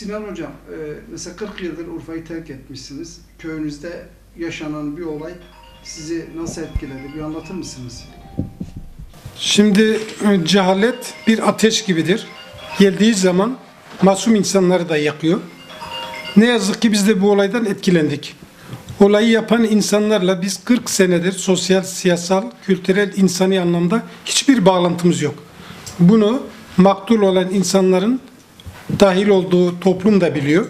Sinan Hocam, e, mesela 40 yıldır Urfa'yı terk etmişsiniz. Köyünüzde yaşanan bir olay sizi nasıl etkiledi? Bir anlatır mısınız? Şimdi e, cehalet bir ateş gibidir. Geldiği zaman masum insanları da yakıyor. Ne yazık ki biz de bu olaydan etkilendik. Olayı yapan insanlarla biz 40 senedir sosyal, siyasal, kültürel, insani anlamda hiçbir bağlantımız yok. Bunu maktul olan insanların dahil olduğu toplum da biliyor.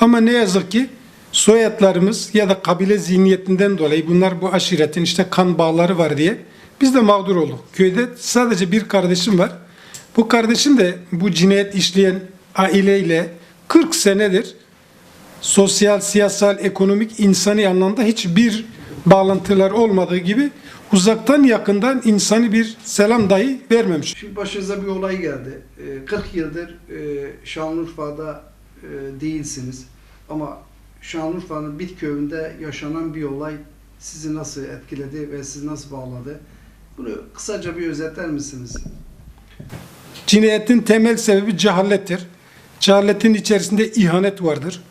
Ama ne yazık ki soyadlarımız ya da kabile zihniyetinden dolayı bunlar bu aşiretin işte kan bağları var diye biz de mağdur olduk. Köyde sadece bir kardeşim var. Bu kardeşim de bu cinayet işleyen aileyle 40 senedir sosyal, siyasal, ekonomik, insani anlamda hiçbir bağlantılar olmadığı gibi uzaktan yakından insani bir selam dahi vermemiş. Şimdi başınıza bir olay geldi. E, 40 yıldır e, Şanlıurfa'da e, değilsiniz. Ama Şanlıurfa'nın Bit köyünde yaşanan bir olay sizi nasıl etkiledi ve sizi nasıl bağladı? Bunu kısaca bir özetler misiniz? Cinayetin temel sebebi cehalettir. Cehaletin içerisinde ihanet vardır.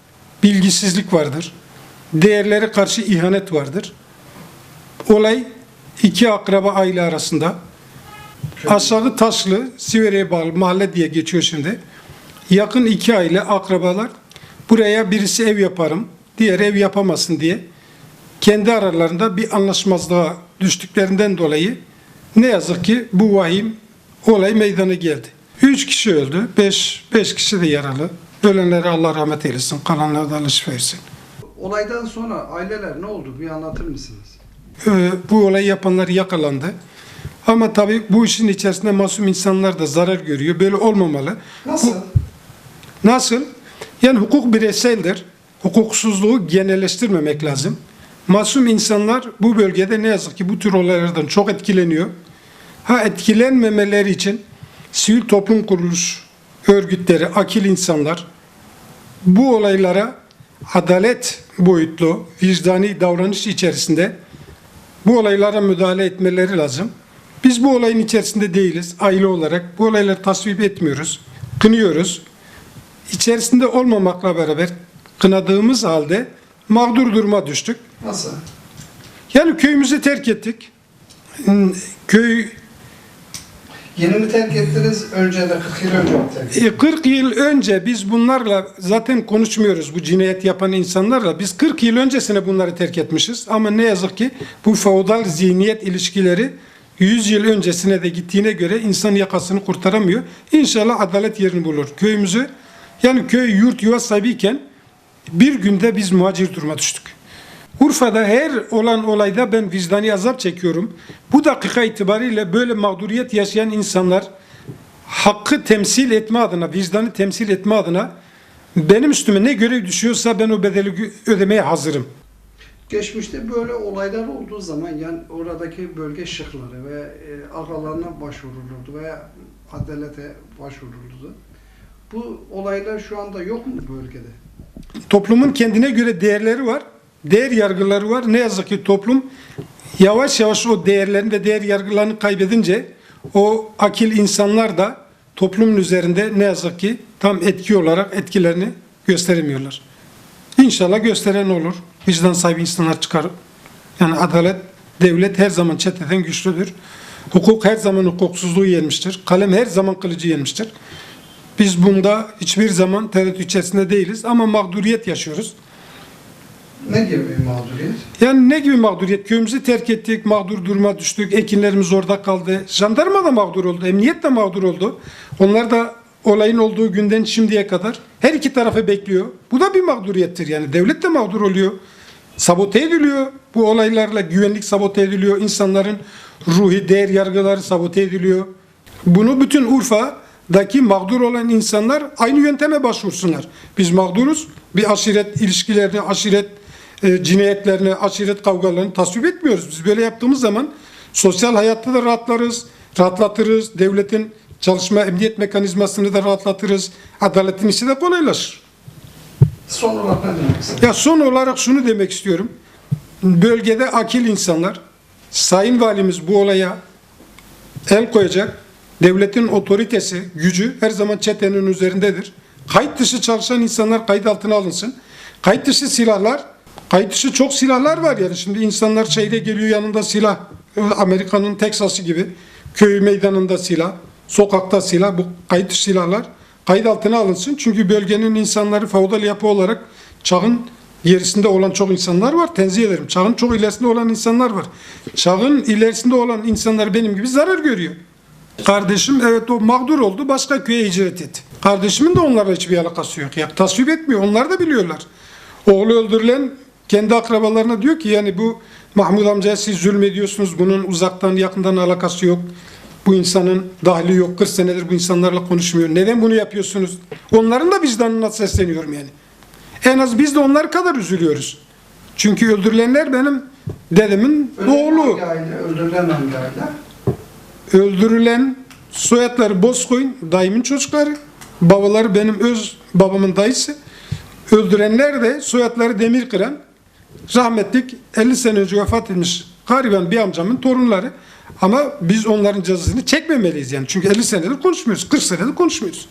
Bilgisizlik vardır. Değerlere karşı ihanet vardır. Olay iki akraba aile arasında. Aşağı Taşlı, Sivere'ye bağlı mahalle diye geçiyor şimdi. Yakın iki aile akrabalar buraya birisi ev yaparım, diğer ev yapamasın diye kendi aralarında bir anlaşmazlığa düştüklerinden dolayı ne yazık ki bu vahim olay meydana geldi. Üç kişi öldü, beş, beş kişi de yaralı. Ölenlere Allah rahmet eylesin, kalanlara da Allah versin. Olaydan sonra aileler ne oldu? Bir anlatır mısınız? Ee, bu olayı yapanlar yakalandı. Ama tabii bu işin içerisinde masum insanlar da zarar görüyor. Böyle olmamalı. Nasıl? Nasıl? Yani hukuk bireyseldir. Hukuksuzluğu genelleştirmemek lazım. Masum insanlar bu bölgede ne yazık ki bu tür olaylardan çok etkileniyor. Ha etkilenmemeleri için sivil toplum kuruluş örgütleri, akil insanlar bu olaylara adalet boyutlu, vicdani davranış içerisinde bu olaylara müdahale etmeleri lazım. Biz bu olayın içerisinde değiliz. Aile olarak bu olayları tasvip etmiyoruz. Kınıyoruz. İçerisinde olmamakla beraber kınadığımız halde mağdur duruma düştük. Nasıl? Yani köyümüzü terk ettik. Hmm, Köy Yeni mi terk ettiniz? Önce de 40 yıl önce mi terk ettiniz? e, 40 yıl önce biz bunlarla zaten konuşmuyoruz bu cinayet yapan insanlarla. Biz 40 yıl öncesine bunları terk etmişiz. Ama ne yazık ki bu feodal zihniyet ilişkileri 100 yıl öncesine de gittiğine göre insan yakasını kurtaramıyor. İnşallah adalet yerini bulur. Köyümüzü yani köy yurt yuva sahibiyken bir günde biz muhacir duruma düştük. Urfa'da her olan olayda ben vicdani azap çekiyorum. Bu dakika itibariyle böyle mağduriyet yaşayan insanlar hakkı temsil etme adına, vicdanı temsil etme adına benim üstüme ne görev düşüyorsa ben o bedeli ödemeye hazırım. Geçmişte böyle olaylar olduğu zaman yani oradaki bölge şıkları ve e, ağalarına başvurulurdu veya adalete başvurulurdu. Bu olaylar şu anda yok mu bölgede? Toplumun kendine göre değerleri var. Değer yargıları var. Ne yazık ki toplum yavaş yavaş o değerlerini ve değer yargılarını kaybedince o akil insanlar da toplumun üzerinde ne yazık ki tam etki olarak etkilerini gösteremiyorlar. İnşallah gösteren olur. Vicdan sahibi insanlar çıkar. Yani adalet, devlet her zaman çeteden güçlüdür. Hukuk her zaman hukuksuzluğu yenmiştir. Kalem her zaman kılıcı yenmiştir. Biz bunda hiçbir zaman tereddüt içerisinde değiliz ama mağduriyet yaşıyoruz. Ne gibi bir mağduriyet? Yani ne gibi mağduriyet? Köyümüzü terk ettik, mağdur duruma düştük, ekinlerimiz orada kaldı. Jandarma da mağdur oldu, emniyet de mağdur oldu. Onlar da olayın olduğu günden şimdiye kadar her iki tarafı bekliyor. Bu da bir mağduriyettir yani. Devlet de mağdur oluyor. Sabote ediliyor. Bu olaylarla güvenlik sabote ediliyor. İnsanların ruhi değer yargıları sabote ediliyor. Bunu bütün Urfa'daki mağdur olan insanlar aynı yönteme başvursunlar. Biz mağduruz. Bir aşiret ilişkilerini, aşiret e, cinayetlerini, aşiret kavgalarını tasvip etmiyoruz. Biz böyle yaptığımız zaman sosyal hayatta da rahatlarız, rahatlatırız. Devletin çalışma emniyet mekanizmasını da rahatlatırız. Adaletin işi de kolaylaşır. Son olarak ne demek istedim? Ya son olarak şunu demek istiyorum. Bölgede akil insanlar, Sayın Valimiz bu olaya el koyacak. Devletin otoritesi, gücü her zaman çetenin üzerindedir. Kayıt dışı çalışan insanlar kayıt altına alınsın. Kayıt dışı silahlar, kayıt çok silahlar var yani. Şimdi insanlar şeyde geliyor yanında silah. Amerika'nın Teksas'ı gibi. Köy meydanında silah, sokakta silah. Bu kayıt silahlar kayıt altına alınsın. Çünkü bölgenin insanları feodal yapı olarak çağın gerisinde olan çok insanlar var. Tenzih ederim. Çağın çok ilerisinde olan insanlar var. Çağın ilerisinde olan insanlar benim gibi zarar görüyor. Kardeşim evet o mağdur oldu başka köye hicret etti. Kardeşimin de onlarla hiçbir alakası yok. Ya tasvip etmiyor. Onlar da biliyorlar. Oğlu öldürülen kendi akrabalarına diyor ki yani bu Mahmud amcaya siz zulmediyorsunuz. Bunun uzaktan yakından alakası yok. Bu insanın dahli yok. 40 senedir bu insanlarla konuşmuyor. Neden bunu yapıyorsunuz? Onların da vicdanına sesleniyorum yani. En az biz de onlar kadar üzülüyoruz. Çünkü öldürülenler benim dedemin oğlu. Öldürülen? Öldürülen soyadları Bozkoyun, dayımın çocukları. Babaları benim öz babamın dayısı. Öldürenler de soyadları Demirkıran. Rahmetlik 50 sene önce vefat etmiş gariban bir amcamın torunları. Ama biz onların cezasını çekmemeliyiz yani. Çünkü 50 senedir konuşmuyoruz. 40 senedir konuşmuyoruz.